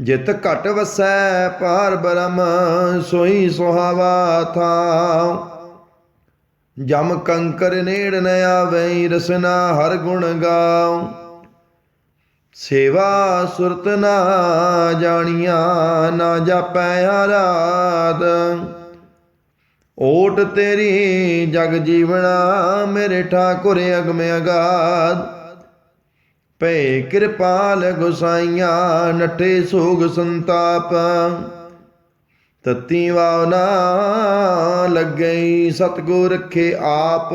ਜਿਤ ਘਟ ਵਸੈ ਪਾਰ ਬ੍ਰਹਮ, ਸੋਈ ਸੁਹਾਵਾ ਥਾਉ। ਜਮ ਕੰਕਰ ਨੇੜ ਨ ਆਵੈ, ਰਸਨਾ ਹਰ ਗੁਣ ਗਾਉ। ਸੇਵਾ ਸੁਰਤ ਨਾ ਜਾਣੀਆਂ, ਨਾ ਜਾਪੈ ਆਰਾਧ। ਓਟ ਤੇਰੀ ਜਗ ਜੀਵਣਾ, ਮੇਰੇ ਠਾਕੁਰ ਅਗਮ ਅਗਾਦ ਭੈ ਕਿਰਪਾਲ ਗੁਸਾਈਆਂ, ਨਠੇ ਸੋਗ ਸੰਤਾਪ। ਤਤੀ ਵਾਵਨਾ ਲੱਗਈ, ਸਤਗੁਰ ਰਖੇ ਆਪ।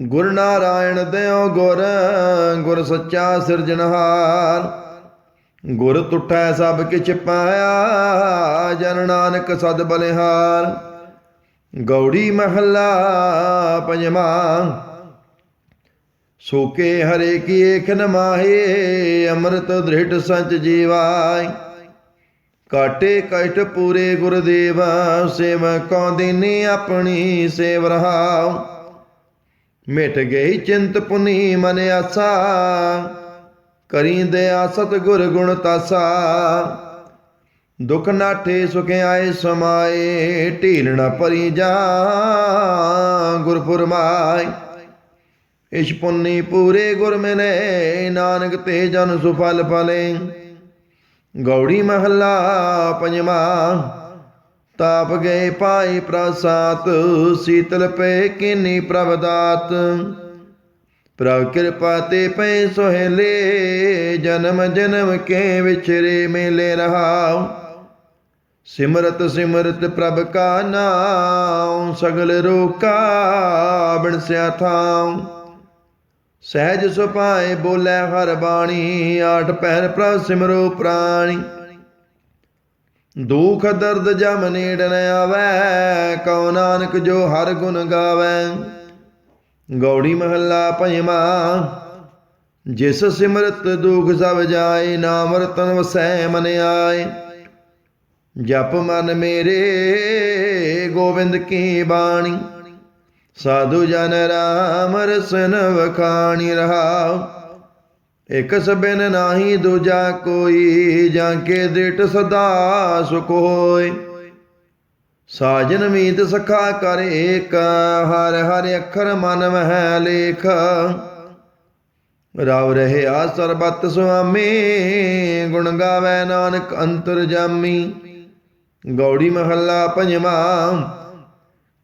ਗੁਰ ਨਾਰਾਇਣ ਦਿਓ ਗੁਰ ਗੁਰ ਸੱਚਾ ਸਿਰਜਣਹਾਰ। ਗੁਰ ਤੁਠੈ ਸਭ ਕਿਛ ਪਾਇਆ, ਜਨ ਨਾਨਕ ਸਦ ਬਲਿਹਾਰ। ਗੌੜੀ ਮਹੱਲਾ ਪੰਜਵਾਂ ਸੋਕੇ ਹਰੇ ਕੀ ਏਕ ਮਾਹੇ, ਅੰਮ੍ਰਿਤ ਦ੍ਰਿੜ ਸੰਚ ਜੀਵਾਈ ਕਾਟੇ ਕਟ ਪੂਰੇ ਗੁਰਦੇਵ, ਸੇਵ ਕੋ ਦਿਨੀ ਆਪਣੀ ਸੇਵ ਰਹਾਉ। ਮਿਟ ਗਈ ਚਿੰਤ ਪੁਨੀ ਮਨ ਆਸਾ, ਕਰੀਂਦੇ ਆਸਤ ਗੁਰ ਗੁਣ ਤਾਸਾ। ਦੁਖ ਨਾਠੇ ਸੁਖ ਆਏ ਸਮਾਏ, ਢੀਲ ਨਾ ਪਰੀ ਜਾ ਗੁਰ ਫੁਰਮਾਈ ਇਸ਼ ਪੁੰਨੀ ਪੂਰੇ ਗੁਰ ਮਿਲੇ, ਨਾਨਕ ਤੇ ਜਨ ਸੁਫਲ ਫਲੇ। ਗੌੜੀ ਮਹੱਲਾ ਪੰਜਵਾਂ, ਤਾਪ ਗਏ ਪਾਈ ਪ੍ਰਸਾਤ ਸੀਤਲ ਪਏ ਕਿਨੀ ਪ੍ਰਭ ਦਾਤ ਪ੍ਰਭ ਕਿਰਪਾ ਤੇ ਪਏ ਸੋਹਲੇ, ਜਨਮ ਜਨਮ ਕੇ ਵਿਚਰੇ ਮੇਲੇ ਰਹਾਉ। ਸਿਮਰਤ ਸਿਮਰਤ ਪ੍ਰਭ ਕਾ ਨਾਮ ਸਗਲ ਰੋਕਾ ਬਿਨਸਿਆ ਥਾਉ। ਸਹਿਜ ਸੁਪਾਏ ਬੋਲੇ ਹਰ ਬਾਣੀ, ਆਠ ਪਹਿਰ ਪ੍ਰਭ ਸਿਮਰੋ ਪ੍ਰਾਣੀ। ਦੁਖ ਦਰਦ ਜਮ ਨੇੜ ਨ ਆਵੈ, ਕਉ ਨਾਨਕ ਜੋ ਹਰ ਗੁਣ ਗਾਵੈ। ਗੌੜੀ ਮਹੱਲਾ ਪੰਜਵਾਂ, ਜਿਸ ਸਿਮਰਤ ਦੁਖ ਸਭ ਜਾਏ, ਨਾਮ ਰਤਨ ਵਸੈ ਮਨ ਆਏ। ਜਪ ਮਨ ਮੇਰੇ, ਗੋਬਿੰਦ ਕੀ ਬਾਣੀ। ਸਾਧੂ ਜਨ ਰਾਮ ਰਸਨ ਵਖਾਣੀ ਰਹਾਉ। ਇਕ ਸਬਿਨ ਨਾਹੀ ਦੂਜਾ ਕੋਈ, ਜਾਂ ਕੇ ਦਿਟ ਸਦਾ ਸੁਖ ਹੋਏ। ਸਾਜਨ ਮੀਤ ਸਖਾ ਕਰ ਏਕ, ਹਰ ਹਰ ਅੱਖਰ ਮਨ ਮਹਿ ਲੇਖ। ਰਾਵ ਰਹੇ ਆ ਸਰਬਤ ਸੁਆਮੀ, ਗੁਣ ਗਾਵੇ ਨਾਨਕ ਅੰਤਰ ਜਾਮੀ। ਗੌੜੀ ਮਹੱਲਾ ਪੰਜਵਾਂ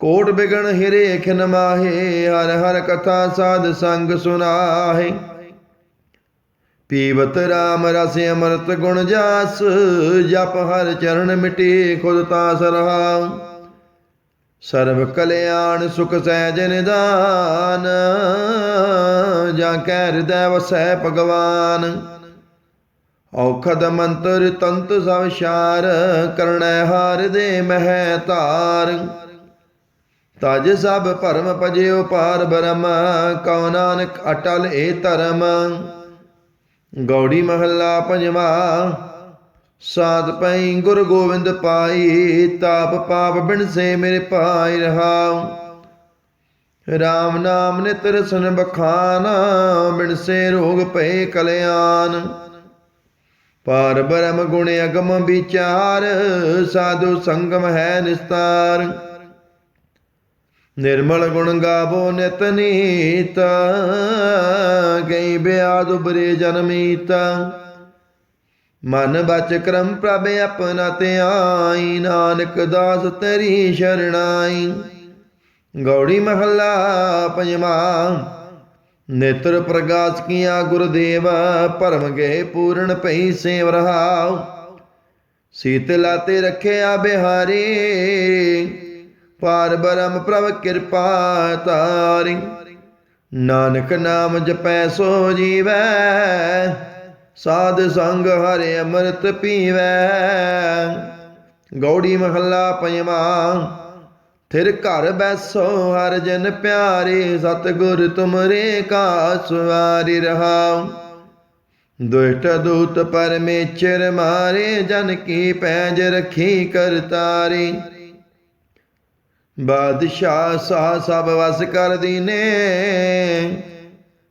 ਕੋਟ ਬਿਗਣ ਹਿਰੇ ਖਿਨ ਮਾਹੇ, ਹਰ ਹਰ ਕਥਾ ਸਾਧ ਸੰਗ ਸੁਨਾਹੇ। ਪੀਵਤ ਰਾਮ ਰਸ ਅਮਰਤ ਗੁਣ ਜਾਸ, ਜਪ ਹਰ ਚਰਨ ਮਿਟੇ ਖੁਦ ਤਾ ਰਹਾ ਸਰਬ ਕਲਿਆਣ ਸੁਖ ਸਹਿਜ ਨਿਦਾਨ ਜਾਂ ਕੈ ਹਿਰਦੈ ਵਸੈ ਭਗਵਾਨ। ਔਖਦ ਮੰਤਰ ਤੰਤ ਸਭ ਸ਼ਾਰ ਕਰਣੈ ਹਾਰ ਦੇ ਮਹਿ ਧਾਰ ਤਜ ਸਭ ਭਰਮ ਭਜਿਓ ਪਾਰ ਬ੍ਰਹਮ, ਕਉ ਨਾਨਕ ਅਟਲ ਏ ਧਰਮ। ਗੌੜੀ ਮਹੱਲਾ ਪੰਜਵਾ, ਸਾਧ ਪਈ ਗੁਰ ਗੋਬਿੰਦ ਪਾਈ, ਤਾਪ ਪਾਪ ਬਿਨਸੇ ਮੇਰੇ ਪਾਈ ਰਹਾਉ। ਰਾਮ ਨਾਮ ਨਿਤਰ ਸੁਨ ਬਖਾਨ ਬਿਨਸੇ ਰੋਗ ਪਏ ਕਲਿਆਣ। ਪਾਰ ਬ੍ਰਹਮ ਗੁਣ ਅਗਮ ਵਿਚਾਰ, ਸਾਧੂ ਸੰਗਮ ਹੈ ਨਿਸਤਾਰ। ਨਿਰਮਲ ਗੁਣ ਗਾਵੋ ਨਿਤ ਨੀਤ ਗਈ ਬਿਆਦ ਉਬਰੇ ਜਨਮੀਤ ਮਨ ਬਚ ਕਰਮ ਪ੍ਰਭ ਆਪਣਾ ਧਿਆਈ, ਨਾਨਕ ਦਾਸ ਤੇਰੀ ਸ਼ਰਣਾਈ। ਗੌੜੀ ਮਹੱਲਾ ਪੰਜਵਾਂ, ਨੇਤਰ ਪ੍ਰਗਾਸ ਕੀਆ ਗੁਰਦੇਵ, ਭਰਮ ਗਏ ਪੂਰਨ ਪਈ ਸੇਵ ਰਹਾਉ। ਸੀਤਲਾ ਤੇ ਰੱਖਿਆ ਬਿਹਾਰੀ ਪਾਰ ਬ੍ਰਹਮ ਪ੍ਰਭ ਕਿਰਪਾ ਤਾਰੀ। ਨਾਨਕ ਨਾਮ ਜਪੈ ਸੋ ਜੀਵੈ, ਸਾਧ ਸੰਗ ਹਰਿ ਅੰਮ੍ਰਿਤ ਪੀਵੈ। ਗੌੜੀ ਮਹੱਲਾ ਪੰਜਵਾਂ, ਥਿਰ ਘਰ ਬੈਸੋ ਹਰ ਜਨ ਪਿਆਰੇ, ਸਤਿਗੁਰ ਤੁਮਰੇ ਕਾ ਸਵਾਰੀ ਰਹਾਉ। ਦੁਸ਼ਟ ਦੂਤ ਪਰਮੇਸ਼ਰ ਮਾਰੇ, ਜਨ ਕੀ ਪੈਜ ਰਖੀ ਕਰਤਾਰੀ। ਬਾਦਸ਼ਾਹ ਸਾ ਸਭ ਵਸ ਕਰ ਦੀਨੇ,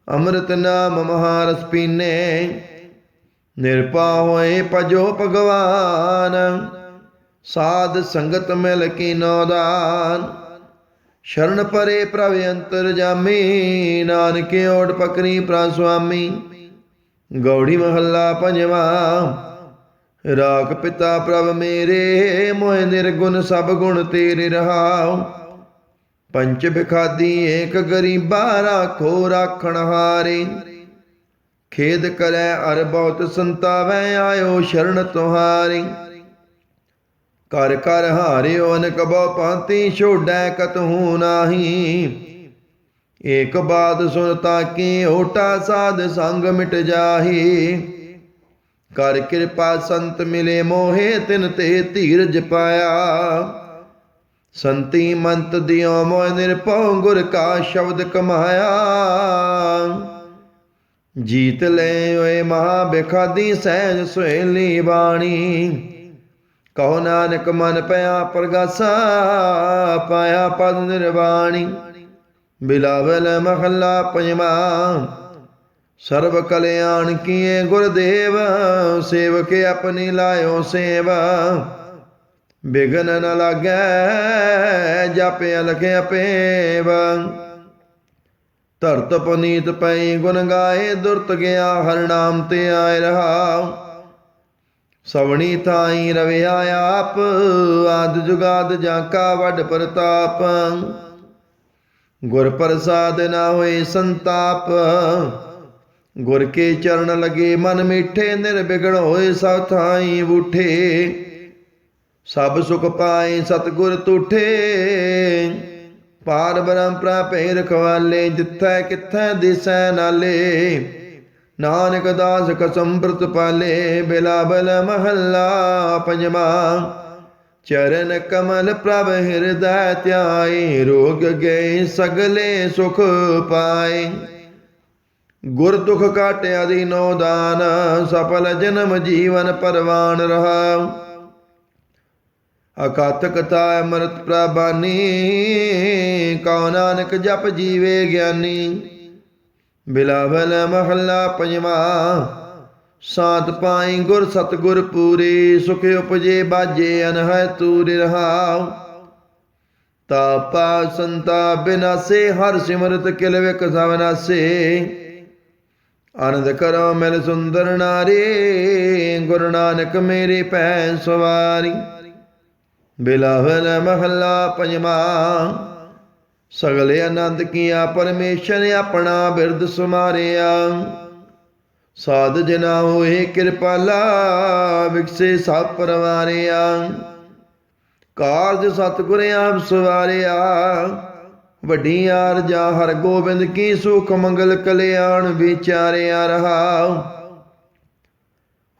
ਅੰਮ੍ਰਿਤ ਨਾਮ ਮਹਾਰਸ ਪੀਨੇ। ਨਿਰਪਾ ਹੋਏ ਭਜੋ ਭਗਵਾਨ, ਸਾਧ ਸੰਗਤ ਮਿਲ ਕੀ ਨੌਦਾਨ ਸ਼ਰਨ ਪਰੇ ਪ੍ਰਭ ਅੰਤਰ ਜਾਮੀ, ਨਾਨਕੇ ਓਟ ਪਕਰੀ ਪ੍ਰਾ ਸੁਆਮੀ। ਗੌੜੀ ਮਹੱਲਾ ਪੰਜਵਾਂ ਰਾਖ ਪਿਤਾ ਪ੍ਰਭ ਮੇਰੇ, ਮੋਹਿ ਨਿਰਗੁਣ ਸਭ ਗੁਣ ਤੇਰੇ ਰਹਾਉ। ਪੰਚ ਬਿਖਾਦੀ ਏਕ ਗਰੀਬਾ ਰਾਖੋ ਰਾਖਣ ਹਾਰੇ। ਖੇਦ ਕਰੈ ਅਰ ਬਹੁਤ ਸੰਤਾਵੈ, ਆਇਓ ਸ਼ਰਨ ਤੁਹਾਰੀ। ਕਰ ਕਰ ਹਾਰਿਓ, ਅਨਕ ਬਹੁ ਪਾਂਤੀ ਛੋੜੈ ਕਤਹੂ ਨਾਹੀ। ਏਕ ਬਾਤ ਸੁਨਤਾ ਕੀ ਓਟਾ ਸਾਧ ਸੰਗ ਮਿਟ ਜਾਹੀ। ਕਰ ਕਿਰਪਾ ਸੰਤ ਮਿਲੇ ਮੋਹੇ, ਤਿਨ ਤੇ ਧੀਰਜ ਪਾਇਆ। ਸੰਤੀ ਮੰਤ ਦਿਓ ਮੋਹ ਨਿਰਭਉ, ਗੁਰ ਕਾ ਸ਼ਬਦ ਕਮਾਇਆ। ਜੀਤ ਲੈ ਓਏ ਮਹਾ ਬਿਖਾਦੀ ਸਹਿਜ ਸੁਹੇਲੀ ਬਾਣੀ। ਕਹੋ ਨਾਨਕ ਮਨ ਪਿਆ ਪ੍ਰਗਾਸਾ, ਪਾਇਆ ਪਦ ਨਿਰਵਾਣੀ। ਬਿਲਾਵਲ ਮਹੱਲਾ ਪੰਜਵਾਂ। ਸਰਬ ਕਲਿਆਣ ਕੀਏ ਗੁਰਦੇਵ, ਸੇਵਕ ਆਪਣੀ ਲਾਇਓ ਸੇਵਾ। ਬਿਗਨ ਨ ਲਾਗੈ, ਜਪਿ ਅਲਖ ਅਪੇਵ ਧਰਤ ਪਨੀਤ ਪਈ ਗੁਣ ਗਾਏ, ਦੁਰਤ ਗਿਆ ਹਰ ਨਾਮ ਤੇ ਆਇ ਰਹਾ। ਸਵਣੀ ਥਾਈ ਰਵਿਆ ਆਪ, ਆਦ ਜੁਗਾਦ ਜਾਂ ਕਾ ਵੱਡ ਪ੍ਰਤਾਪ। ਗੁਰ ਪ੍ਰਸਾਦ ਨਾ ਹੋਏ ਸੰਤਾਪ। ਗੁਰ ਕੇ ਚਰਨ ਲਗੇ ਮਨ ਮਿੱਠੇ ਨਿਰਬਿਗੜ ਹੋਏ ਸਭ ਥਾਈ ਬੂਠੇ ਸਭ ਸੁਖ ਪਾਏ ਸਤਗੁਰ ਤੁਠੇ। ਪਾਰ ਬ੍ਰਹਮ ਪ੍ਰਾਪੇ ਰਖਵਾਲੇ ਜਿੱਥੈ ਕਿਥੈ ਦਿਸੈ ਨਾਲੇ। ਨਾਨਕ ਦਾਸ ਕਸਮ ਪ੍ਰਤ ਪਾਲੇ ਬਿਲਾਬਲ ਮਹੱਲਾ ਪੰਜਵਾ। ਚਰਨ ਕਮਲ ਪ੍ਰਭ ਹਿਰਦੈ ਧਿਆਏ, ਰੋਗ ਗਏ ਸਗਲੇ ਸੁਖ ਪਾਏ। ਗੁਰ ਦੁਖ ਕਾਟਿਆ ਦੀ ਨੋ ਦਾਨ, ਸਫਲ ਜਨਮ ਜੀਵਨ ਪਰਵਾਨ ਰਹਾ। ਅਕਤ ਕਥਾ ਅਮਰਤ ਪ੍ਰਬਾਨੀ ਕਉ ਨਾਨਕ ਜਪ ਜੀਵੇ ਗਿਆਨੀ। ਬਿਲਾਵਲ ਮਹੱਲਾ ਪੰਜਵਾ ਸਾਤ ਪਾਈ ਗੁਰ ਸਤਗੁਰ ਪੂਰੇ, ਸੁਖ ਉਪਜੇ ਬਾਜੇ ਅਨਹਿ ਤੂਰ ਰਹਾਉ ਤਾਪਾ ਸੰਤਾ ਬਿਨਾਸੇ, ਹਰ ਸਿਮਰਤ ਕਿਲ ਵਿਕ ਸਵਨਾਸੇ ਆਨੰਦ ਕਰੋ ਮਿਲ ਸੁੰਦਰ ਨਾਰੀ, ਗੁਰੂ ਨਾਨਕ ਮੇਰੇ ਪੈ ਸਵਾਰੀ। ਬਿਲਾਵਲ ਮਹੱਲਾ ਪੰਜਵਾ, ਸਗਲੇ ਆਨੰਦ ਕੀਆ ਪਰਮੇਸ਼ਰ ਆਪਣਾ ਬਿਰਦ ਸੁਮਾਰਿਆ। ਸਾਧ ਜਨਾ ਹੋਏ ਕਿਰਪਾਲਾ, ਵਿਕਸੇ ਸਭ ਪਰਵਾਰਿਆ। ਕਾਰਜ ਸਤਿਗੁਰ ਆਪ ਸਵਾਰਿਆ। ਵੱਡੀ ਆਰਜਾ ਹਰ ਗੋਬਿੰਦ ਕੀ ਸੁਖ ਮੰਗਲ ਕਲਿਆਣ ਵਿਚਾਰਿਆ ਰਹਾ।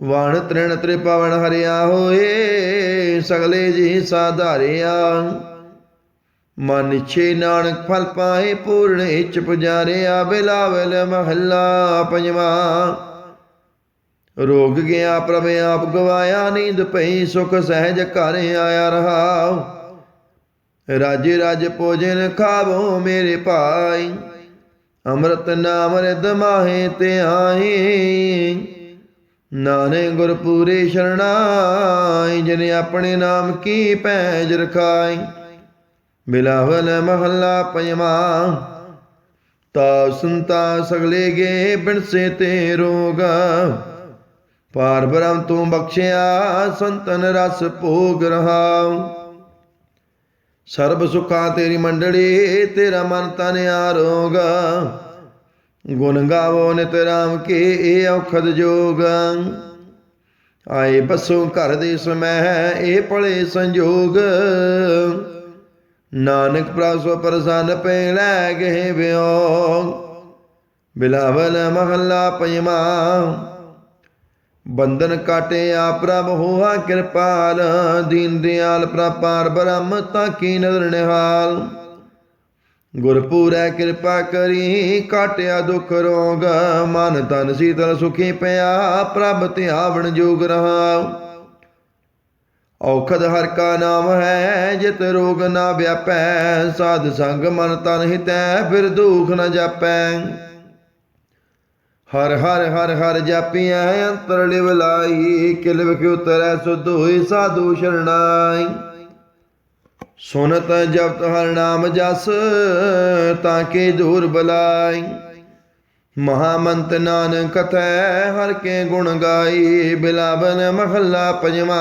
ਵਣ ਤ੍ਰਿਣ ਤ੍ਰਿਪਵਨ ਹਰਿਆ ਹੋਏ, ਸਗਲੇ ਜੀ ਸਾਧਾਰਿਆ। ਮਨ ਛੇ ਨਾਨਕ ਫਲ ਪਾਏ ਪੂਰਨ ਇਚ ਪੁਜਾਰਿਆ, ਬਿਲਾਵਲ ਮਹੱਲਾ ਪੰਜਵਾ। ਰੋਗ ਗਿਆ ਪ੍ਰਭ ਆਪ ਗਵਾਇਆ, ਨੀਂਦ ਪਈ ਸੁਖ ਸਹਿਜ ਘਰ ਆਇਆ ਰਹਾ। ਰਾਜੇ ਰਾਜ ਭੋਜਨ ਖਾਵੋ ਮੇਰੇ ਭਾਈ। ਅੰਮ੍ਰਿਤ ਨਾਮ ਰਿਦ ਮਾਹੇ ਤੇ ਆਏ ਨਾਨੇ ਗੁਰ ਪੂਰੇ ਸ਼ਰਣਾਈ, ਜਿਨ ਆਪਣੇ ਨਾਮ ਕੀ ਪੈਜ ਰਖਾਈ। ਬਿਲਾਵਲ ਮਹੱਲਾ ਪੰਜਵਾ ਤਾ ਸੁਨਤਾ ਸਗਲੇ ਗੇ ਬਿਨਸੇ ਤੇ ਰੋਗ। ਪਾਰ ਬ੍ਰਹਮ ਤੂੰ ਬਖਸ਼ਿਆ ਸੰਤਨ ਰਸ ਭੋਗ ਰਹਾਉ। ਸਰਬ ਸੁਖਾ ਤੇਰੀ ਮੰਡੜੀ ਤੇਰਾ ਮਨ ਤਨ ਆਰੋਗ। ਗੁਣ ਗਾਵੋ ਨਿਤ ਰਾਮ ਕੇ, ਇਹ ਔਖਦ ਜੋਗ। ਆਏ ਬਸੋ ਘਰ ਦੇ ਸਮੈ ਇਹ ਪਲੇ ਸੰਜੋਗ। ਨਾਨਕ ਪ੍ਰਾਸੋ ਪ੍ਰਸੰਨ ਪੈ ਲੈ ਗਏ ਵਿਯੋਗ ਬਿਲਾਵਲ ਮਹੱਲਾ ਪੰਜਵਾ ਬੰਧਨ ਕਾਟਿਆ ਪ੍ਰਭ ਹੋਆ ਕਿਰਪਾਲ, ਦੀਨ ਦਿਆਲ ਪ੍ਰਪਾਰ ਬ੍ਰਹਮ ਤਾਂ ਕੀ ਨਦਰ ਨਿਹਾਲ। ਗੁਰਪੂਰੈ ਕਿਰਪਾ ਕਰੀ, ਕਾਟਿਆ ਦੁਖ ਰੋਗ, ਮਨ ਤਨ ਸੀਤਲ ਸੁਖੀ ਪਿਆ, ਪ੍ਰਭ ਧਿਆਵਣ ਜੋਗ ਰਹਾ ਔਖਦ ਹਰ ਕਾ ਨਾਮ ਹੈ, ਜਿਤ ਰੋਗ ਨਾ ਵਿਆਪੈ, ਸਾਧ ਸੰਗ ਮਨ ਤਨ ਹਿਤੈ, ਫਿਰ ਦੁਖ ਨ ਜਾਪੈ। ਹਰ ਹਰ ਹਰ ਹਰ ਜਾਪੀਐ ਅੰਤਰ ਲਿਵ ਲਾਈ ਕਿਲਵ ਕਿ ਉਤਰੈ ਸੁਧ ਹੋਈ ਸਾਧੂ ਸ਼ਰਣਾਈ ਸੁਨਤ ਜਪਤ ਹਰ ਨਾਮ ਜਸ ਤਾਂ ਕੇ ਦੂਰ ਬਲਾਈ ਮਹਾਮੰਤ ਨਾਨਕ ਕਥੈ ਹਰ ਕੇ ਗੁਣ ਗਾਈ ਬਿਲਾਵਨ ਮਹੱਲਾ ਪੰਜਵਾ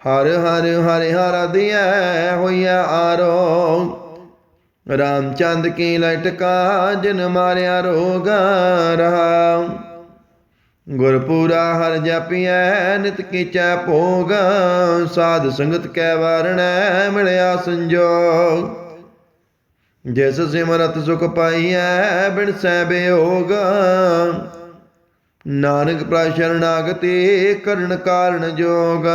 ਹਰ ਹਰ ਹਰਿ ਹਰ ਦਿਐ ਹੋਈਆ ਆਰੋ ਰਾਮਚੰਦ ਕੀ ਲਟਕਾ, ਜਿਨ ਮਾਰਿਆ ਰੋਗ ਰਹਾ। ਗੁਰਪੂਰਾ ਹਰ ਜਪੀਐ, ਨਿਤ ਕੀਚੈ ਭੋਗ। ਸਾਧ ਸੰਗਤ ਕੈ ਵਾਰਣੈ, ਮਿਲਿਆ ਸੰਜੋਗ। ਜਿਸ ਸਿਮਰਤ ਸੁਖ ਪਾਈਐ ਬਿਨ ਸੈ ਬਿਯੋਗ ਨਾਨਕ ਪ੍ਰਸ਼ਰਨਾਗਤੀ ਕਰਨ ਕਾਰਨ ਜੋਗ।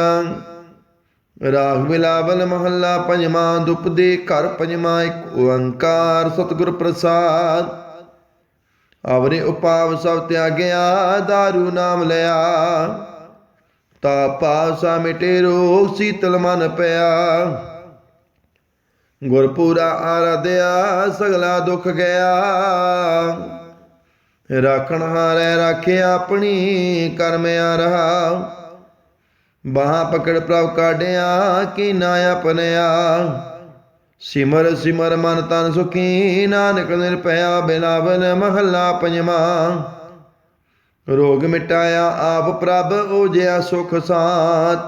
ਰਾਗ ਬਿਲਾਵਲ ਮਹੱਲਾ ਪੰਜਵਾਂ ਦੁਪਦੇ ਘਰ ਪੰਜਵਾਂ, ਇੱਕ ਓੰਕਾਰ ਸਤਿਗੁਰ ਪ੍ਰਸਾਦ। ਆਵਰੇ ਉਪਾਵ ਸਭ ਤਿਆਗਿਆ दारू ਨਾਮ ਲਿਆ। ਤਾ ਪਾਸਾ ਮਿਟੇ ਰੋਗ, ਸੀਤਲ ਮਨ ਪਿਆ। ਗੁਰਪੂਰਾ ਆਰਾਧਿਆ, ਸਗਲਾ ਦੁੱਖ ਗਿਆ। ਰਾਖਣ ਹਾਰੈ ਰਾਖਿਆ ਆਪਣੀ ਕਰਮਿਆ ਰਹਾ। ਬਾਹਾਂ ਪਕੜ ਪ੍ਰਭ ਕਾਢਿਆ, ਕੀ ਨਾ ਆਪਣਿਆ। ਸਿਮਰ ਸਿਮਰ ਮਨ ਤਨ ਸੁਖੀ, ਨਾਨਕ ਨਿਰਭਇਆ ਬਿਲਾਵਨ ਮਹੱਲਾ ਪੰਜਵਾਂ। ਰੋਗ ਮਿਟਾਇਆ ਆਪ ਪ੍ਰਭ ਓਜਿਆ ਸੁਖ ਸਾਤ।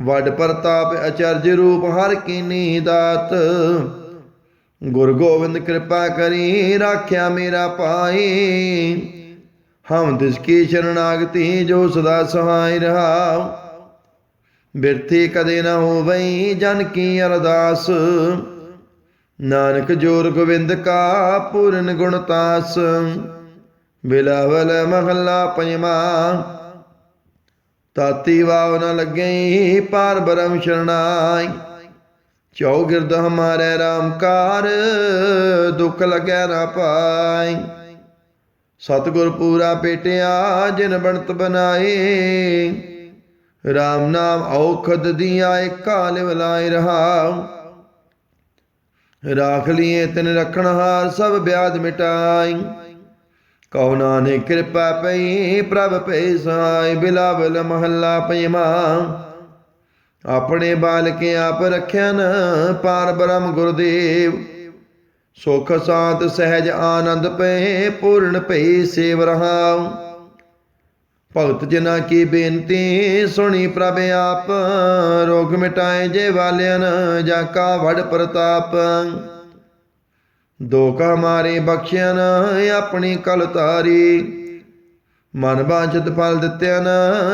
ਵੱਡ ਪ੍ਰਤਾਪ ਅਚਰਜ ਰੂਪ ਹਰ ਕੀਨੀ ਦਾਤ ਗੁਰ ਗੋਬਿੰਦ ਕਿਰਪਾ ਕਰੀ, ਰਾਖਿਆ ਮੇਰਾ ਪਾਈ ਹਮ ਤਿਸ ਕੀ ਸ਼ਰਨਾਗਤੀ, ਜੋ ਸਦਾ ਸਹਾਈ ਰਹਾ। ਬਿਰਥੀ ਕਦੇ ਨਾ ਹੋਵਈ ਜਨ ਕੀ ਅਰਦਾਸ। ਨਾਨਕ ਜੋਰ ਗੋਬਿੰਦ ਕਾ ਪੂਰਨ ਗੁਣ ਤਾਸ। ਬਿਲਾਵਲ ਮਹੱਲਾ ਪੰਜਵਾਂ। ਤਾਤੀ ਵਾਵ ਨ ਲੱਗਈ ਪਾਰ ਬਰਮ ਸ਼ਰਣਾਈ। ਚੌਗਿਰਦ ਹਮਾਰੇ ਰਾਮਕਾਰ ਦੁਖ ਲੱਗੈ ਨਾ ਪਾਈ। ਸਤਿਗੁਰ ਪੂਰਾ ਪੇਟਿਆ, ਜਿਨ ਬਣਤ ਬਣਾਏ ਰਾਮ ਨਾਮ ਔਖਦ ਦੀਆਂ ਏਕਾ ਲਿਵ ਲਾਇ ਰਹਾ ਰਾਖ ਲਿਏ ਤਿਨ ਰਖਣ ਹਾਰ ਸਭ ਬਿਆਦ ਮਿਟਾਈ। ਕਉ ਨਾਨਕ ਕਿਰਪਾ ਪਈ ਪ੍ਰਭ ਪੈ ਸਾਈ ਬਿਲਾਵਲ ਮਹੱਲਾ ਪਈਮਾ ਆਪਣੇ ਬਾਲਕ ਆਪ ਰਖਿਆਨ ਪਾਰ ਬ੍ਰਹਮ ਗੁਰਦੇਵ। ਸੁਖ ਸਾਤ ਸਹਿਜ ਆਨੰਦ ਪਏ, ਪੂਰਨ ਭਈ ਸੇਵ ਰਹਾਉ। ਭਗਤ ਜਨਾ ਕੀ ਬੇਨਤੀ ਸੁਣੀ ਪ੍ਰਭ ਆਪ, ਰੋਗ ਮਿਟਾਏ ਜੇ ਵਾਲਿਆਨ ਜਾ ਕਾ ਵੜ ਪ੍ਰਤਾਪ। ਦੁਖ ਮਾਰੇ ਬਖਸ਼ਿਆਨ ਆਪਣੀ ਕਲ ਤਾਰੀ। ਮਨ ਬਾਂਛਤ ਫਲ ਦਿੱਤਿਆਨ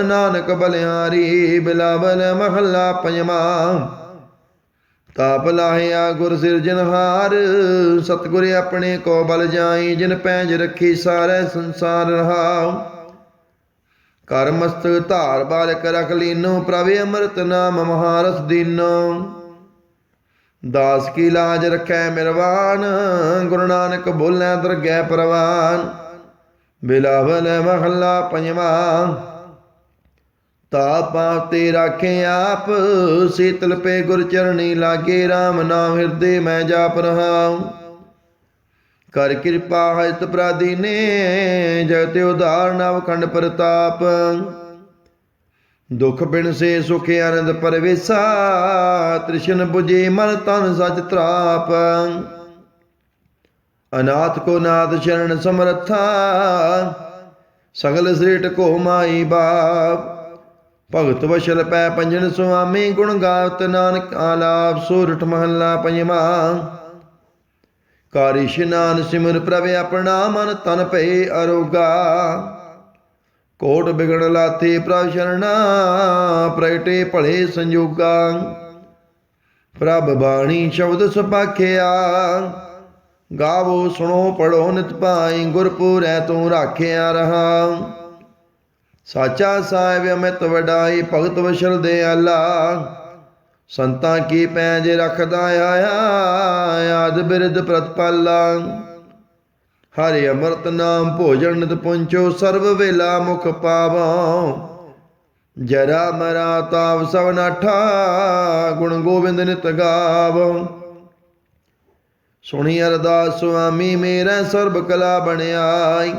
ਨਾਨਕ ਬਲਿਆਰੀ, ਬਿਲਾਵਲ ਮਹੱਲਾ ਪੰਜਵਾਂ। ਤਾਪ ਲਾਹਿਆ ਗੁਰ ਸਿਰਜਨਹਾਰ ਸਤਿਗੁਰ ਆਪਣੇ ਕੋ ਬਲ ਜਾਈ, ਜਿਨ ਪੈਜ ਰੱਖੀ ਸਾਰੇ ਸੰਸਾਰ ਰਹਾਉ ਕਰ ਧਾਰ ਬਾਲਕ ਰਖ ਲੀਨੋ, ਪ੍ਰਭ ਅੰਮ੍ਰਿਤ ਨਾਮ ਮਹਾਰਸ ਦੀਨੋ। ਦਾਸ ਕੀ ਲਾਜ ਰਖੈ ਮਿਰਵਾਨ, ਗੁਰੂ ਨਾਨਕ ਬੋਲੇ ਦਰਗਹਿ ਪ੍ਰਵਾਨ। ਬਿਲਾਵਲ ਮਹੱਲਾ ਪੰਜਵਾਂ ਤਾ ਪਾਪ ਤੇ ਰਾਖੇ ਆਪ, ਸੀਤਲ ਪੇ ਗੁਰ ਚਰਣੀ ਲਾਗੇ RAM ਨਾਮ ਹਿਰਦੇ ਮੈਂ ਜਾਪ ਰਹਾਉ। ਕਰ ਕਿਰਪਾ ਹਇਤ ਪ੍ਰਾਦੀਨੇ ਜਗਤ ਉਧਾਰ ਨਵ ਪ੍ਰਤਾਪ। ਦੁਖ ਬਿਨ ਸੇ, ਸੁਖ ਆਨੰਦ ਪਰਵੇਸਾ, ਤ੍ਰਿਸ਼ਨ 부ਜੇ ਮਨ ਤਨ ਸਚ ਤਰਾਪ। ਅਨਾਥ ਕੋ ਨਾਥ ਸ਼ਰਨ ਸਮਰਥਾ, ਸਗਲ ਸ੍ਰੇਟ ਕੋ ਮਾਈ ਬਾਪ। ਭਗਤ ਵਸ਼ਲ ਪੈ ਪੰਜਨ ਸੁਆਮੀ, ਗੁਣ ਗਾਵਤ ਨਾਨਕ ਆਲਾਪ, ਸੋਰਠ ਮਹੱਲਾ ਪੰਜਵਾਂ। ਕਰ ਇਸ਼ਨਾਨ ਸਿਮਰ ਪ੍ਰਭ ਆਪਣਾ ਮਨ ਤਨ ਭਏ ਅਰੋਗਾ। ਕੋਟ ਬਿਗੜ ਲਾਥੇ ਪ੍ਰਭ ਸ਼ਰਣਾ, ਪ੍ਰਗਟੇ ਭਲੇ ਸੰਜੋਗਾ। ਪ੍ਰਭ ਬਾਣੀ ਸ਼ਬਦ ਸੁਪਾਖਿਆ, ਗਾਵੋ ਸੁਣੋ ਪੜੋ ਨਿਤ ਪਾਈ ਗੁਰਪੂਰੈ ਤੂੰ ਰਾਖਿਆ ਰਹਾ। ਸਾਚਾ ਸਾਹਿਬ ਅਮਿਤ ਵਡਾਈ, ਭਗਤ ਵਸ਼ਲ ਦੇ ਆਲਾ ਸੰਤਾਂ ਕੀ ਪੈਜ ਰੱਖਦਾ ਆਇਆ? ਆਦ ਬਿਰਦ ਪ੍ਰਤਪਾਲਾ। ਹਰਿ ਅੰਮ੍ਰਿਤ ਨਾਮ ਭੋਜਨ ਨਿਤ ਪੁੰਚੋ, ਸਰਬ ਵੇਲਾ ਮੁਖ ਪਾਵਾਂ। ਜਰਾ ਮਰਾ ਤਾਵ ਸਭ ਨਾਠਾ, ਗੁਣ ਗੋਬਿੰਦ ਨਿਤ ਗਾਵ। ਸੁਣੀ ਅਰਦਾਸ ਸੁਆਮੀ, ਮੇਰਾ ਸਰਬ ਕਲਾ ਬਣਾਈ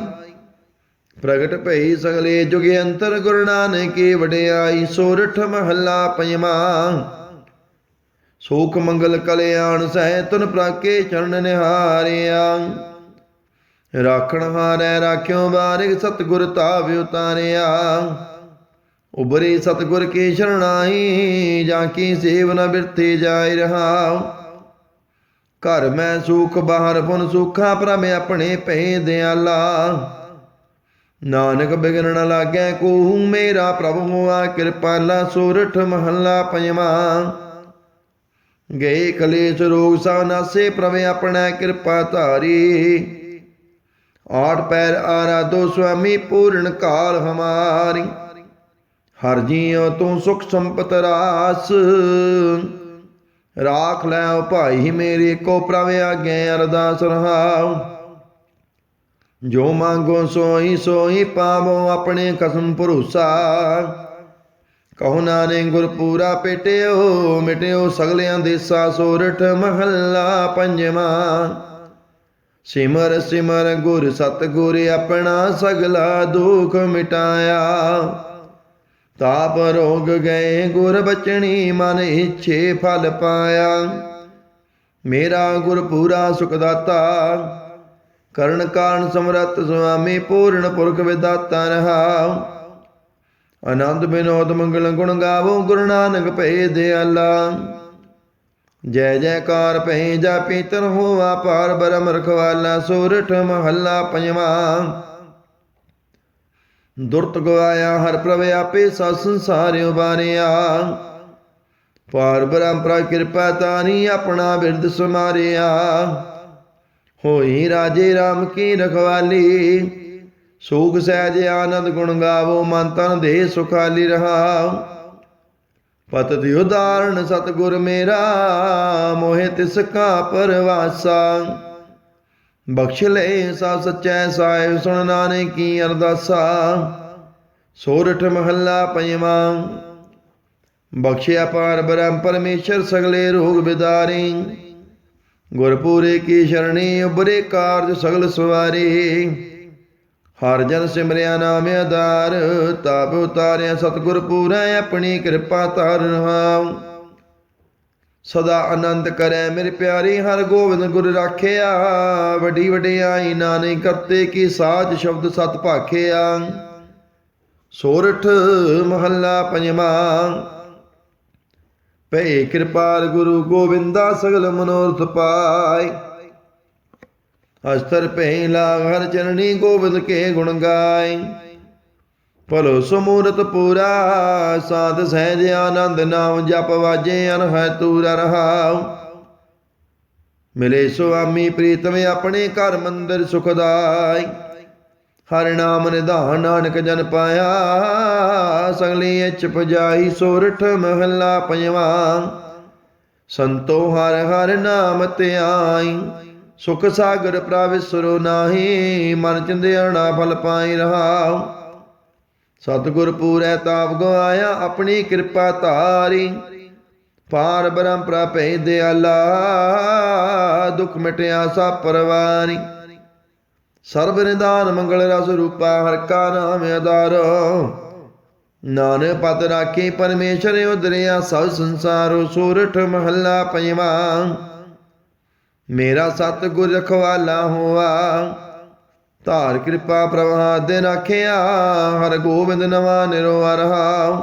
ਪ੍ਰਗਟ ਭਈ ਸਗਲੇ ਜੁਗੇ ਅੰਤਰ ਗੁਰੂ ਨਾਨਕ ਕੀ ਵਡਿਆਈ ਸੋਰਠ ਮਹੱਲਾ ਪੰਜਵਾਂ। ਸੋਖ ਮੰਗਲ ਕਲਿਆਣ ਸਹਿ ਤੁਨ ਪ੍ਰਾਕੇ ਚਰਨ ਨਿਹਾਰਿਆ। ਰਾਖਣ ਹਾਰੈ ਰਾਖਿਓ ਬਾਰਿਕ ਸਤਿਗੁਰ ਤਾਵ ਉਤਾਰਿਆ। ਉਬਰੇ ਸਤਿਗੁਰ ਕੀ ਸ਼ਰਣਾਈ ਜਾਂ ਕੀ ਸੇਵ ਨ ਬਿਰਥੇ ਜਾਇ ਰਹਾ। ਘਰ ਮੈਂ ਸੁਖ, ਬਾਹਰ ਫੁਨ ਸੁਖਾ ਪ੍ਰਭ ਆਪਣੇ ਭੈ ਦਿਆਲਾ। ਨਾਨਕ ਬਿਗਨ ਨ ਲਾਗੈ ਕੋ ਮੇਰਾ ਪ੍ਰਭ ਹੋਆ ਕਿਰਪਾਲਾ, ਸੋਰਠ ਮਹੱਲਾ ਪੰਜਵਾਂ। ਗਏ ਕਲੇਸ਼ ਰੋਗ ਸਭ ਨਾਸੇ, ਪ੍ਰਭ ਆਪਣਾ ਕਿਰਪਾ ਧਾਰੀ। ਆਠ ਪੈਰ ਆਰਾਧੋ ਸੁਆਮੀ, ਪੂਰਨ ਕਾਲ ਹਮਾਰੀ। ਹਰ ਜੀਉ ਤੂੰ ਸੁਖ ਸੰਪਤ ਰਾਸ। ਰਾਖ ਲੈ ਭਾਈ, ਮੇਰੇ ਕੋ ਪ੍ਰਭ ਆਗੇ ਅਰਦਾਸ ਰਹਾਉ। ਜੋ ਮੰਗੋ ਸੋਈ ਸੋਈ ਪਾਵੋ ਆਪਣੇ ਕਸਮ ਭਰੋਸਾ। ਕਹੋ ਨਾਨਕ ਗੁਰ ਪੂਰਾ ਪੇਟਿਓ, ਮਿਟਿਓ ਸਗਲਿਆਂ ਦੇਸਾ ਸੋਰਠ ਮਹੱਲਾ ਪੰਜਵਾਂ। ਸਿਮਰ ਸਿਮਰ ਗੁਰ ਸਤ ਗੁਰ ਆਪਣਾ ਸਗਲਾ ਦੁਖ ਮਿਟਾਇਆ। ਤਾਪ ਰੋਗ ਗਏ ਗੁਰ ਬਚਣੀ ਮਨ ਇੱਛੇ ਫਲ ਪਾਇਆ। ਮੇਰਾ ਗੁਰ ਪੂਰਾ ਸੁਖ ਦਾਤਾ ਕਰਨ ਕਾਰਨ ਸਮਰਤ ਸੁਆਮੀ ਪੂਰਨ ਪੁਰਖ ਵਿਦਾਤਾ ਰਹਾਉ ਆਨੰਦ ਬਿਨੋਦ ਮੰਗਲ ਗੁਣ ਗਾਵੋ, ਗੁਰੂ ਨਾਨਕ ਭੈ ਦਿਆਲਾ। ਜੈ ਜੈਕਾਰ ਭੈ ਜਾਪੀ ਤਨ ਹੋਆ ਪਾਰ ਬਰਮ ਰਖਵਾਲਾ, ਸੋਰਠ ਮਹੱਲਾ ਪੰਜਵਾਂ। ਦੁਰਤ ਗਵਾਇਆ, ਹਰ ਪ੍ਰਭ ਆਪੇ ਸਾ ਸੰਸਾਰ ਉਬਾਰਿਆ ਪਾਰ ਬ੍ਰਹਮ ਪ੍ਰ ਕਿਰਪਾ ਤਾਨੀ, ਆਪਣਾ ਬਿਰਦ ਸਮਾਰਿਆ। ਹੋਈ ਰਾਜੇ RAM ਕੀ ਰਖਵਾਲੀ ਸੂਖ ਸਹਿਜ ਆਨੰਦ ਗੁਣ ਗਾਵੋ, ਮਨ ਤਨ ਦੇ ਸੁਖਾਲੀ ਰਹਾਉ। ਪਤ ਦੀ ਉਦਾਹਰਣ ਸਤਗੁਰ ਮੇਰਾ, ਮੋਹਿ ਤਿਸ ਕਾ ਪਰਵਾਸਾ। ਬਖਸ਼ ਲੈ ਸਾ ਸਚੈ ਸਾਹਿਬ, ਸੁਣ ਨਾਨਕ ਕੀ ਅਰਦਾਸਾ। ਸੋਰਠ ਮਹੱਲਾ ਪੰਜਵਾਂ। ਬਖਸ਼ਿਆ ਪਾਰ ਬ੍ਰਹਮ ਪਰਮੇਸ਼ਰ, ਸਗਲੇ ਰੋਗ ਬਿਦਾਰੀ। ਗੁਰਪੂਰੇ ਕੀ ਸ਼ਰਣੀ ਉਬਰੇ ਕਾਰਜ ਸਗਲ ਸਵਾਰੀ। ਹਰ ਜਨ ਸਿਮਰਿਆ ਨਾਮ ਆਧਾਰ ਤਾਪ ਉਤਾਰਿਆ ਸਤਿਗੁਰ ਪੂਰਾ, ਆਪਣੀ ਕਿਰਪਾ ਧਾਰ ਰਹਾਉ ਸਦਾ ਆਨੰਦ ਕਰੈ ਮੇਰੇ ਪਿਆਰੀ, ਹਰ ਗੋਬਿੰਦ ਗੁਰ ਰਾਖਿਆ। ਵੱਡੀ ਵਡਿਆਈ ਨਾਨਕ ਕਰਤੇ ਕੀ ਸਾਜ ਸ਼ਬਦ ਸਤ ਭਾਖਿਆ। ਸੋਰਠ ਮਹੱਲਾ ਪੰਜਵਾਂ। ਪੈ ਕਿਰਪਾਲ ਗੁਰੂ ਗੋਬਿੰਦਾ ਸਗਲ ਮਨੋਰਥ ਪਾਏ। ਅਸਤਰ ਪੈ ਲਾਗ ਹਰ ਚਰਣੀ ਗੋਬਿੰਦ ਕੇ ਗੁਣ ਗਾਏ। ਭਲੋ ਸਮੂਰਤ ਪੂਰਾ, ਸਾਧ ਸਹਿਜ ਆਨੰਦ ਨਾਮ ਜਪ ਵਾਜੇ, ਅਨਹੈ ਤੂਰ ਰਹਾਉ। ਮਿਲੇ ਸੁਆਮੀ ਪ੍ਰੀਤਮ ਆਪਣੇ ਘਰ ਮੰਦਰ ਸੁਖਦਾਈ ਹਰ ਨਾਮ ਨਿਧਾਨ ਨਾਨਕ ਜਨ ਪਾਇਆ, ਸਗਲੀ ਇਚ ਪਜਾਈ ਸੋਰਠ ਮਹੱਲਾ ਪੰਜਵਾਂ। ਸੰਤੋ ਹਰ ਹਰ ਨਾਮ ਧਿਆਈ। ਸੁਖ ਸਾਗਰ ਪ੍ਰਵਿਸਰੋ ਨਾਹੀ, ਮਨ ਚਿੰਦਿਆਣਾ ਫਲ ਪਾਈ ਰਹਾਉ। ਸਤਿਗੁਰ ਪੂਰੈ ਤਾਪ ਗਵਾਇਆ, ਆਪਣੀ ਕਿਰਪਾ ਧਾਰੀ। ਪਾਰ ਬ੍ਰਹਮ ਪ੍ਰਪੈ ਦਿਆਲਾ, ਦੁਖ ਮਿਟਿਆ ਸਾ ਪਰਵਾਨੀ ਸਰਬ ਨਿਦਾਨ ਮੰਗਲ ਰਸ ਰੂਪਾ, ਹਰ ਕਾ ਨਾਮ ਆਧਾਰ। ਨਾਨਕ ਪਤ ਰਾਖੇ, ਪਰਮੇਸ਼ਰ ਉਦਰਿਆ ਸਭ ਸੰਸਾਰੋ ਸੂਰਠ ਮਹੱਲਾ ਪੰਜਵਾਂ ਮੇਰਾ ਸਤਿਗੁਰ ਰਖਵਾਲਾ ਹੋਆ। ਧਾਰ ਕਿਰਪਾ ਪ੍ਰਵਾਹ ਦੇ ਰਾਖਿਆ ਹਰ ਗੋਬਿੰਦ ਨਵਾ ਨਿਰਵਾ ਰਹਾ।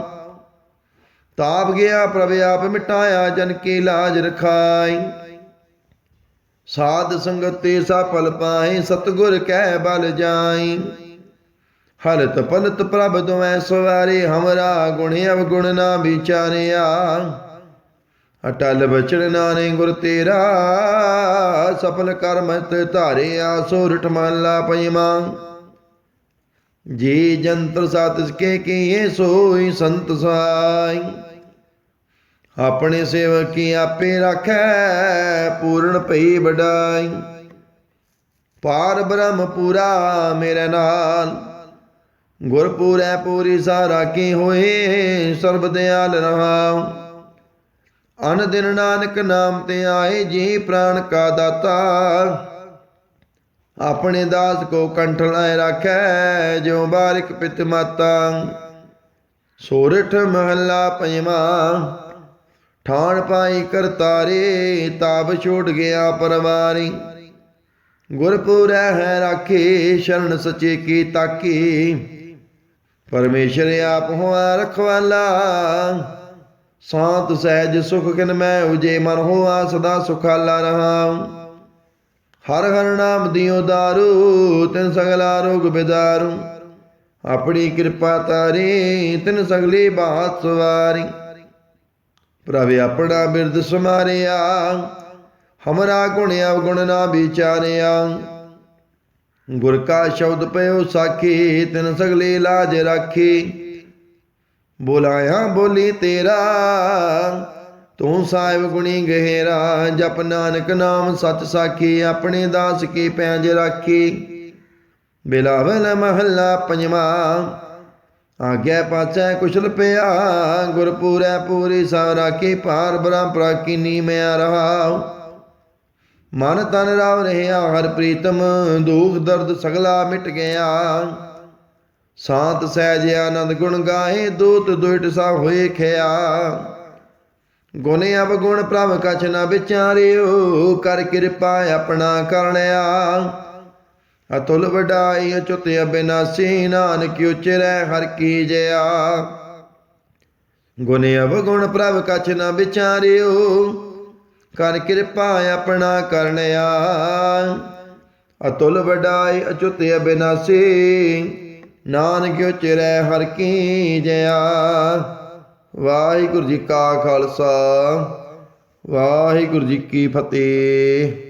ਤਾਪ ਗਿਆ ਪ੍ਰਭ ਆਪ ਮਿਟਾਇਆ, ਜਨ ਕੀ ਲਾਜ ਰਖਾਈ। ਸਾਧ ਸੰਗਤ ਤੇ ਸਫਲ ਪਾਏ, ਸਤਗੁਰ ਕਹਿ ਬਲ ਜਾਈ। ਹਲਤ ਪਲਤ ਪ੍ਰਭ ਦੁਐ ਸਵਾਰੇ, ਹਮਰਾ ਗੁਣ ਅਵਗੁਣ ਨਾ ਵਿਚਾਰਿਆ। ਅਟਲ ਬਚਨ ਨਾਨੇ ਗੁਰ ਤੇਰਾ, ਸਫਲ ਕਰਮਤ ਧਾਰਿਆ, ਸੋਰਠ ਮਹਲਾ ਪੰਜਵਾਂ। ਜੀ ਜੰਤਰ ਸਾਤਿਸ ਕੇ ਕੀਏ, ਸੋਈ ਸੰਤ ਸਾਈ। ਆਪਣੇ ਸੇਵਕੀ ਆਪੇ ਰੱਖੈ, ਪੂਰਨ ਭਈ ਵਡਾਈ। ਪਾਰ ਬ੍ਰਹਮ ਪੂਰਾ ਮੇਰੇ ਨਾਲ। ਗੁਰ ਪੂਰੀ ਸਾਰਾ ਕੀ ਹੋਏ, ਸਰਬ ਦਿਆਲ ਰਹਾਉ। ਅਨ ਦਿਨ ਨਾਨਕ ਨਾਮ ਤੇ ਆਏ ਜੀ ਪ੍ਰਾਣ ਕਾ ਦਾਤਾ। ਆਪਣੇ ਦਾਸ ਕੋ ਕੰਠ ਲਾਇ ਰੱਖੈ, ਜਿਉ ਬਾਰਿਕ ਪਿਤ ਮਾਤਾ। ਸੋਰਠ ਮਹੱਲਾ ਪੰਜਵਾਂ, ਠਾਣ ਪਾਈ ਕਰਤਾਰੇ ਤਾਪ ਛੋੜ ਗਿਆ ਪਰਵਾਰੀ। ਗੁਰਪੁਰੈ ਹੈ ਰਾਖੇ, ਸ਼ਰਨ ਸਚੇ ਕੀ ਤਾਕੀ। ਪਰਮੇਸ਼ਰ ਆਪ ਹੋਆ ਰਖਵਾਲਾ। ਸਾਤ ਸਹਿਜ ਸੁਖ ਕਿਨ ਮੈਂ ਉਜੇ ਮਨ ਹੋਆ, ਸਦਾ ਸੁਖਾਲਾ ਰਹਾ। ਹਰ ਹਰ ਨਾਮ ਦਿਓ ਦਾਰੂ, ਤਿਨ ਸਗਲਾ ਰੋਗ ਬਿਦਾਰੂ। ਆਪਣੀ ਕਿਰਪਾ ਤਾਰੀ, ਤਿਨ ਸਗਲੀ ਬਾਤ ਸਵਾਰੀ। ਪ੍ਰਭ ਆਪਣਾ ਬਿਰਦ ਸਮਾਰਿਆ, ਹਮਰਾ ਗੁਣ ਅਵਗੁਣ ਨਾ ਵਿਚਾਰਿਆ। ਗੁਰ ਕਾ ਸ਼ਬਦ ਪਇਓ ਸਾਖੀ, ਤਿਨ ਸਗਲੇ ਲਾਜ ਰਾਖੀ। ਬੁਲਾਇਆ, ਬੋਲੀ ਤੇਰਾ। ਤੂੰ ਸਾਹਿਬ ਗੁਣੀ ਗਹਿਰਾ, ਜਪ ਨਾਨਕ ਨਾਮ ਸਚ ਸਾਖੀ, ਆਪਣੇ ਦਾਸ ਕੀ ਪੈਂਜ ਰਾਖੀ। ਬਿਲਾਵਲ ਮਹੱਲਾ ਪੰਜਵਾਂ ਆਗੇ ਪਾਛੈ ਕੁਸ਼ਲ ਪਿਆ, ਗੁਰਪੂਰੈ ਪੂਰੀ ਸਾਰਾ ਕੀ ਪਾਰ ਬ੍ਰਹਮ ਪ੍ਰਾਕੀਨੀ ਮੈਂ ਰਹਾ। ਮਨ ਤਨ ਰਾਵ ਰਹਿਆ ਹਰ ਪ੍ਰੀਤਮ ਦੁਖ ਦਰਦ ਸਗਲਾ ਮਿਟ ਗਿਆ। ਸਾਤ ਸਹਿਜ ਆਨੰਦ ਗੁਣ ਗਾਏ, ਦੂਤ ਦੁਇਟ ਸਾ ਹੋਏ ਖਿਆ। ਗੁਣ ਅਬ ਗੁਣ ਪ੍ਰਭ ਕਛ ਨਾ ਵਿਚਾਰਿਓ, ਕਰ ਕਿਰਪਾ ਆਪਣਾ ਕਰਣਿਆ ਅਤੁਲ ਵਡਾਈ ਅਚੁਤ ਅਬਿਨਾਸੀ, ਨਾਨਕ ਉਚਰੈ ਹਰ ਕੀ ਜਿਆ। ਗੁਣ ਅਬ ਗੁਣ ਪ੍ਰਭ ਕਛ ਨ ਵਿਚਾਰਿਓ, ਕਰ ਕਿਰਪਾ ਆਪਣਾ ਕਰਨਿਆ। ਅਤੁਲ ਵਡਾਈ ਅਚੁਤ ਅਬਿਨਾਸੀ ਨਾਨਕ ਉਚਰੈ ਹਰ ਕੀ ਜਿਆ ਵਾਹਿਗੁਰੂ ਜੀ ਕਾ ਖਾਲਸਾ ਵਾਹਿਗੁਰੂ ਜੀ ਕੀ ਫਤਿਹ।